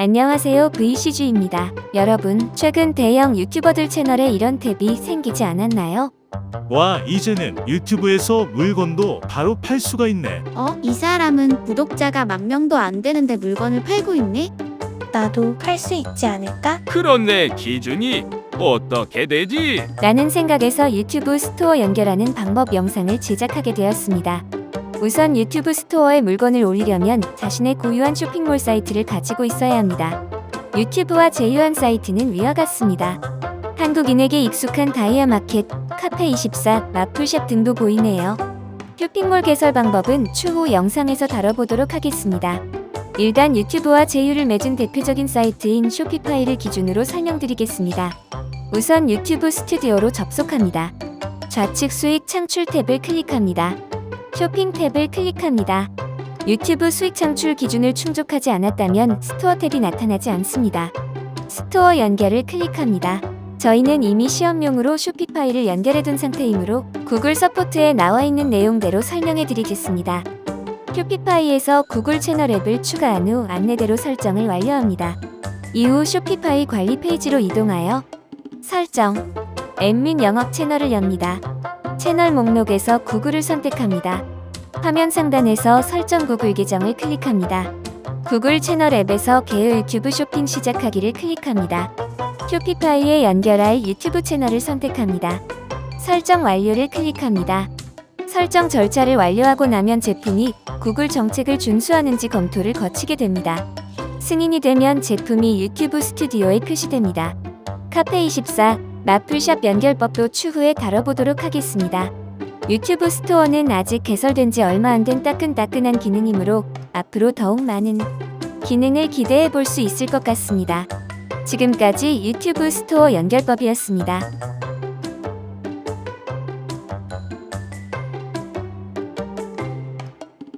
안녕하세요 VCG입니다. 여러분, 최근 대형 유튜버들 채널에 이런 탭이 생기지 않았나요? 와 이제는 유튜브에서 물건도 바로 팔 수가 있네 어? 이 사람은 구독자가 만 명도 안 되는데 물건을 팔고 있네? 나도 팔 수 있지 않을까? 그런데 기준이 어떻게 되지? 라는 생각에서 유튜브 스토어 연결하는 방법 영상을 제작하게 되었습니다. 우선 유튜브 스토어에 물건을 올리려면 자신의 고유한 쇼핑몰 사이트를 가지고 있어야 합니다. 유튜브와 제휴한 사이트는 위와 같습니다. 한국인에게 익숙한 다이아 마켓, 카페24, 마풀샵 등도 보이네요. 쇼핑몰 개설 방법은 추후 영상에서 다뤄보도록 하겠습니다. 일단 유튜브와 제휴를 맺은 대표적인 사이트인 쇼피파이를 기준으로 설명드리겠습니다. 우선 유튜브 스튜디오로 접속합니다. 좌측 수익 창출 탭을 클릭합니다. 쇼핑 탭을 클릭합니다. 유튜브 수익 창출 기준을 충족하지 않았다면 스토어 탭이 나타나지 않습니다. 스토어 연결을 클릭합니다. 저희는 이미 시험용으로 쇼피파이를 연결해둔 상태이므로 구글 서포트에 나와 있는 내용대로 설명해 드리겠습니다. 쇼피파이에서 구글 채널 앱을 추가한 후 안내대로 설정을 완료합니다. 이후 쇼피파이 관리 페이지로 이동하여 설정, 앱민 영업 채널을 엽니다. 채널 목록에서 구글을 선택합니다. 화면 상단에서 설정 구글 계정을 클릭합니다. 구글 채널 앱에서 개요 유튜브 쇼핑 시작하기를 클릭합니다. 쇼피파이에 연결할 유튜브 채널을 선택합니다. 설정 완료를 클릭합니다. 설정 절차를 완료하고 나면 제품이 구글 정책을 준수하는지 검토를 거치게 됩니다. 승인이 되면 제품이 유튜브 스튜디오에 표시됩니다. 카페24, 마풀샵 연결법도 추후에 다뤄보도록 하겠습니다. 유튜브 스토어는 아직 개설된 지 얼마 안 된 따끈따끈한 기능이므로 앞으로 더욱 많은 기능을 기대해 볼 수 있을 것 같습니다. 지금까지 유튜브 스토어 연결법이었습니다.